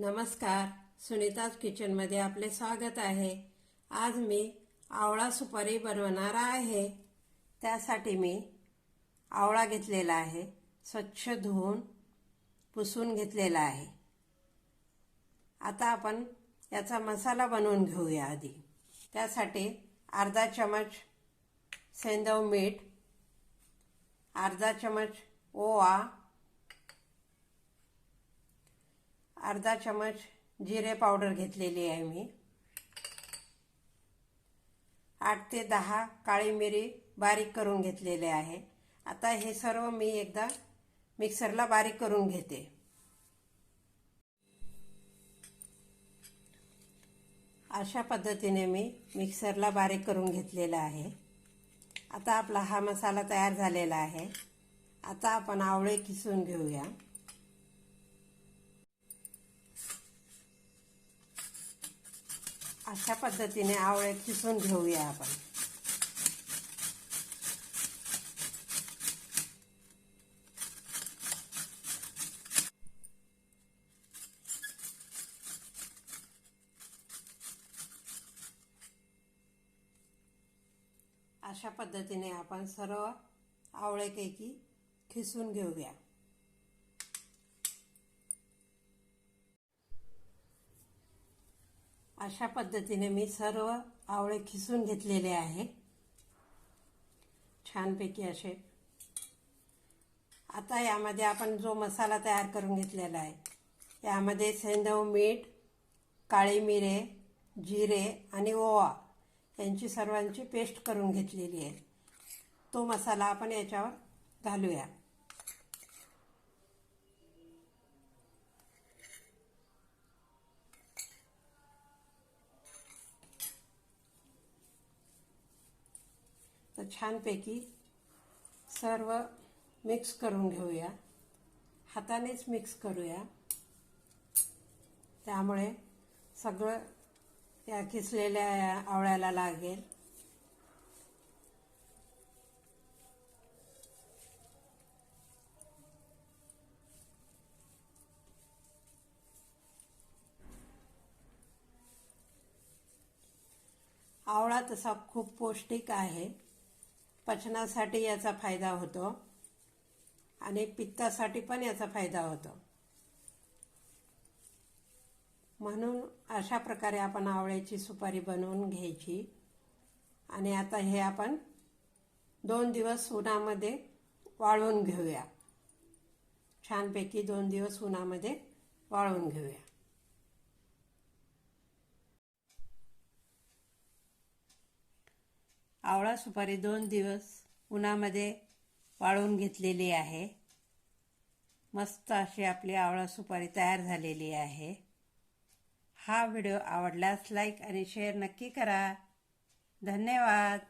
नमस्कार. सुनीताज किचनमध्ये आपले स्वागत आहे. आज मी आवळा सुपारी बनवणार आहे. त्यासाठी मी आवळा घेतलेला आहे. स्वच्छ धुवून पुसून घेतलेला आहे. आता आपण याचा मसाला बनवून घेऊया आधी. त्यासाठी अर्धा चमच सेंदव मीठ अर्धा चमच ओवा अर्धा चमच जिरे पावडर घेतलेली आहे मी. आठ ते दहा काळी मिरी बारीक करून घेतलेले आहे. आता हे सर्व मी एकदा मिक्सरला बारीक करून घेते. अशा पद्धतीने मी मिक्सरला बारीक करून घेतलेला आहे. आता आपला हा मसाला तयार झालेला आहे. आता आपण आवळे किसून घेऊया. अशा पद्धतीने आवळे किसून घेऊया आपण. अशा पद्धतीने आपण सर्व आवळेकैकी खिसून घेऊया. अशा पद्धतीने मी सर्व आवळे खिसून घेतलेले आहे. छानपैकी असे. आता यामध्ये आपण जो मसाला तयार करून घेतलेला आहे यामध्ये सेंदव मीठ काळी मिरे जिरे आणि ओवा यांची सर्वांची पेस्ट करून घेतलेली आहे. तो मसाला आपण याच्यावर घालूया. तर छानपैकी सर्व मिक्स करून घेऊया. हातानेच मिक्स करूया. त्यामुळे सगळं या किसलेल्या आवळ्याला लागेल. आवळा तसा खूप पौष्टिक आहे. पचनासाठी याचा फायदा होतो. आणि पित्तासाठी पण याचा फायदा होतो. म्हणून अशा प्रकारे आपण आवळ्याची सुपारी बनवून घ्यायची. आणि आता हे आपण दोन दिवस उन्हामध्ये वाळवून घेऊया. छानपैकी दोन दिवस उन्हामध्ये वाळवून घेऊया. आवळा सुपारी दोन दिवस उन्हामध्ये वाळवून घेतलेली आहे. मस्त अशी आपली आवळा सुपारी तयार झालेली आहे. हा व्हिडिओ आवडल्यास लाईक आणि शेअर नक्की करा. धन्यवाद.